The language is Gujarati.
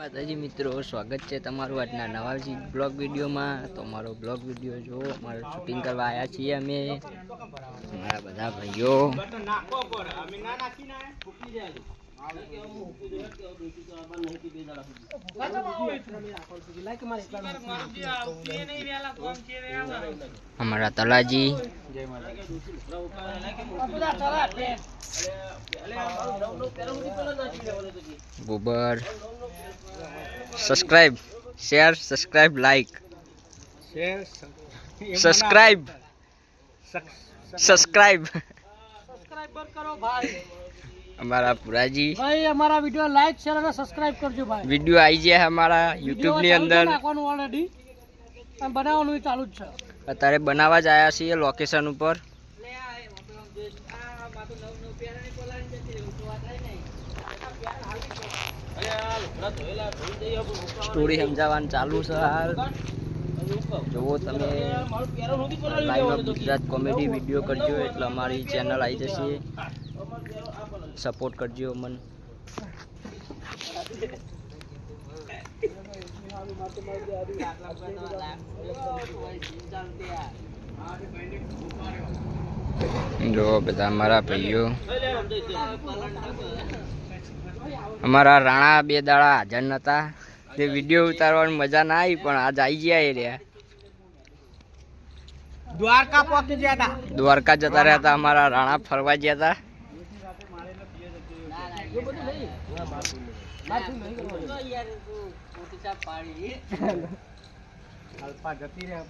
માતાજી મિત્રો, સ્વાગત છે તમારું આજના નવા બ્લોગ વિડીયોમાં. તો મારો બ્લોગ વીડિયો જો મારે શૂટિંગ કરવા આવ્યા છીએ અમે. મારા બધા ભાઈઓ. અમારા તલાજી. ગોબર. Subscribe share subscribe like subscribe subscribe subscriber કરો ભાઈ. અમારા પુરાજી. ભાઈ અમારા વિડિયો લાઈક શેર અને સબસ્ક્રાઇબ કરજો ભાઈ. વીડિયો આવી જાય અમારા યુટ્યુબની અંદર. નાખવાનું ઓલરેડી અને બનાવવાનું ચાલુ જ છે. અત્યારે બનાવવા જ આવ્યા છીએ લોકેશન ઉપર. સ્ટોરી સમજાવવાનું ચાલુ છે હાલ જુઓ તમે લાઈવ ગુજરાત કોમેડી વીડિયો કરજો એટલે અમારી ચેનલ આવી જશે. સપોર્ટ કરજો મન જો બધા મારા ભાઈઓ. અમારા રાણા બે દાડા હાજર નતા. તે વીડિયો ઉતારવાની મજા ના આવી પણ આજ આવી ગયા એ રહ્યા. દ્વારકા પહોંચી ગયા હતા દ્વારકા જતા રહ્યા હતા અમારા રાણા ફરવા ગયા હતા અલ્પા જતી રહે